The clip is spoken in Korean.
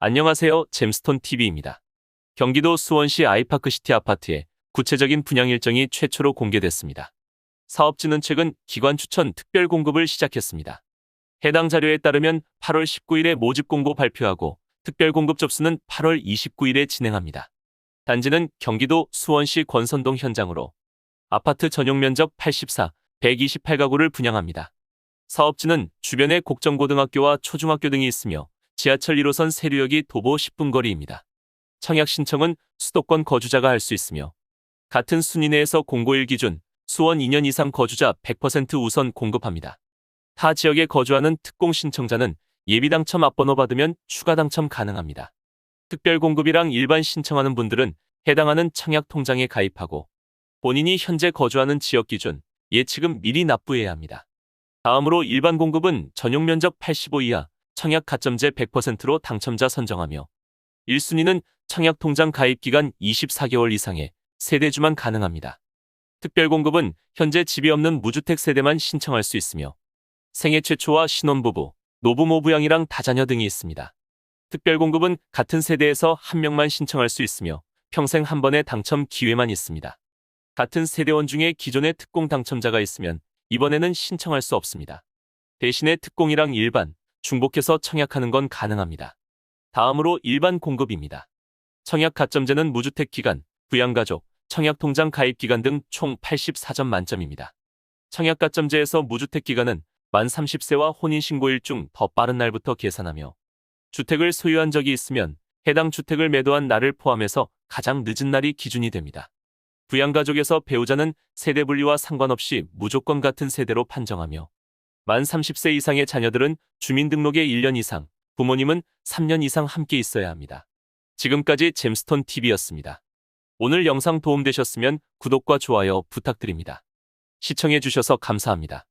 안녕하세요. 잼스톤 TV입니다. 경기도 수원시 아이파크시티 아파트의 구체적인 분양 일정이 최초로 공개됐습니다. 사업진은 최근 기관 추천 특별 공급을 시작했습니다. 해당 자료에 따르면 8월 19일에 모집 공고 발표하고 특별 공급 접수는 8월 29일에 진행합니다. 단지는 경기도 수원시 권선동 현장으로 아파트 전용 면적 84, 128가구를 분양합니다. 사업지는 주변에 곡정고등학교와 초중학교 등이 있으며 지하철 1호선 세류역이 도보 10분 거리입니다. 청약 신청은 수도권 거주자가 할 수 있으며 같은 순위 내에서 공고일 기준 수원 2년 이상 거주자 100% 우선 공급합니다. 타 지역에 거주하는 특공 신청자는 예비 당첨 앞번호 받으면 추가 당첨 가능합니다. 특별 공급이랑 일반 신청하는 분들은 해당하는 청약 통장에 가입하고 본인이 현재 거주하는 지역 기준 예치금 미리 납부해야 합니다. 다음으로 일반 공급은 전용 면적 85 이하 청약 가점제 100%로 당첨자 선정하며 1순위는 청약 통장 가입 기간 24개월 이상의 세대주만 가능합니다. 특별 공급은 현재 집이 없는 무주택 세대만 신청할 수 있으며 생애 최초와 신혼부부, 노부모 부양이랑 다자녀 등이 있습니다. 특별 공급은 같은 세대에서 한 명만 신청할 수 있으며 평생 한 번의 당첨 기회만 있습니다. 같은 세대원 중에 기존의 특공 당첨자가 있으면 이번에는 신청할 수 없습니다. 대신에 특공이랑 일반, 중복해서 청약하는 건 가능합니다. 다음으로 일반 공급입니다. 청약 가점제는 무주택 기간, 부양가족, 청약통장 가입 기간 등 총 84점 만점입니다. 청약 가점제에서 무주택 기간은 만 30세와 혼인신고일 중 더 빠른 날부터 계산하며 주택을 소유한 적이 있으면 해당 주택을 매도한 날을 포함해서 가장 늦은 날이 기준이 됩니다. 부양가족에서 배우자는 세대 분리와 상관없이 무조건 같은 세대로 판정하며 만 30세 이상의 자녀들은 주민등록에 1년 이상, 부모님은 3년 이상 함께 있어야 합니다. 지금까지 잼스톤 TV였습니다. 오늘 영상 도움되셨으면 구독과 좋아요 부탁드립니다. 시청해주셔서 감사합니다.